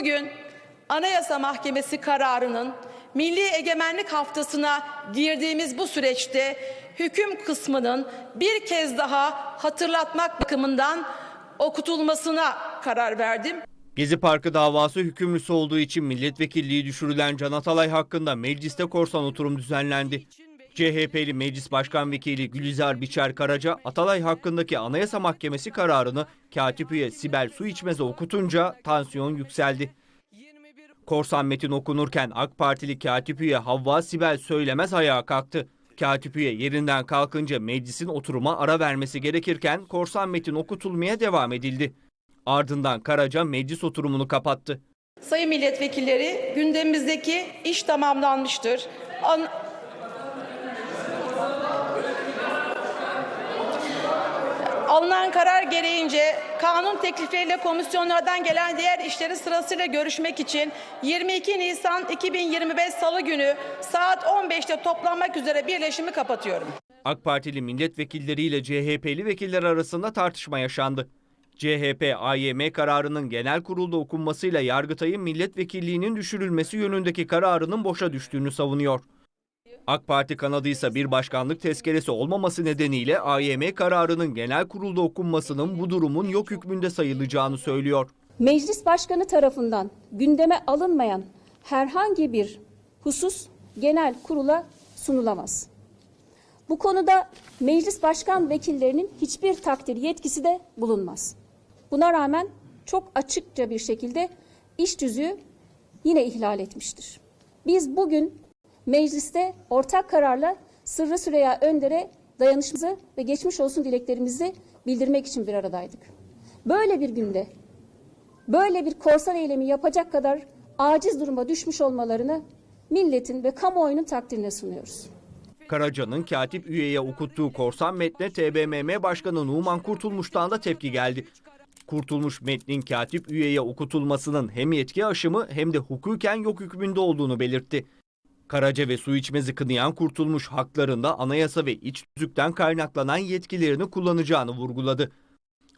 Bugün Anayasa Mahkemesi kararının Milli Egemenlik Haftasına girdiğimiz bu süreçte hüküm kısmının bir kez daha hatırlatmak bakımından okutulmasına karar verdim. Gezi Parkı davası hükümlüsü olduğu için milletvekilliği düşürülen Can Atalay hakkında mecliste korsan oturum düzenlendi. CHP'li Meclis Başkan Vekili Gülizar Biçer Karaca, Atalay hakkındaki Anayasa Mahkemesi kararını katip üye Sibel Su İçmez'e okutunca tansiyon yükseldi. Korsan metin okunurken AK Partili katip üye Havva Sibel Söylemez ayağa kalktı. Katip üye yerinden kalkınca meclisin oturuma ara vermesi gerekirken korsan metin okutulmaya devam edildi. Ardından Karaca meclis oturumunu kapattı. Sayın milletvekilleri gündemimizdeki iş tamamlanmıştır. An- Alınan karar gereğince kanun teklifleriyle komisyonlardan gelen diğer işleri sırasıyla görüşmek için 22 Nisan 2025 Salı günü saat 15'te toplanmak üzere birleşimi kapatıyorum. AK Partili milletvekilleriyle CHP'li vekiller arasında tartışma yaşandı. CHP, AYM kararının genel kurulda okunmasıyla Yargıtay'ın milletvekilliğinin düşürülmesi yönündeki kararının boşa düştüğünü savunuyor. AK Parti kanadı ise bir başkanlık tezkeresi olmaması nedeniyle AYM kararının genel kurulda okunmasının bu durumun yok hükmünde sayılacağını söylüyor. Meclis Başkanı tarafından gündeme alınmayan herhangi bir husus genel kurula sunulamaz. Bu konuda meclis başkan vekillerinin hiçbir takdir yetkisi de bulunmaz. Buna rağmen çok açıkça bir şekilde iş tüzüğü yine ihlal etmiştir. Biz bugün mecliste ortak kararla Sırrı Süreyya Önder'e dayanışımızı ve geçmiş olsun dileklerimizi bildirmek için bir aradaydık. Böyle bir günde böyle bir korsan eylemi yapacak kadar aciz duruma düşmüş olmalarını milletin ve kamuoyunun takdirine sunuyoruz. Karaca'nın katip üyeye okuttuğu korsan metne TBMM Başkanı Numan Kurtulmuş'tan da tepki geldi. Kurtulmuş metnin katip üyeye okutulmasının hem yetki aşımı hem de hukuken yok hükmünde olduğunu belirtti. Karaca ve su içmezi kınayan Kurtulmuş haklarında anayasa ve iç tüzükten kaynaklanan yetkilerini kullanacağını vurguladı.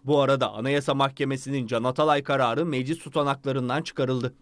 Bu arada Anayasa Mahkemesi'nin Can Atalay kararı meclis tutanaklarından çıkarıldı.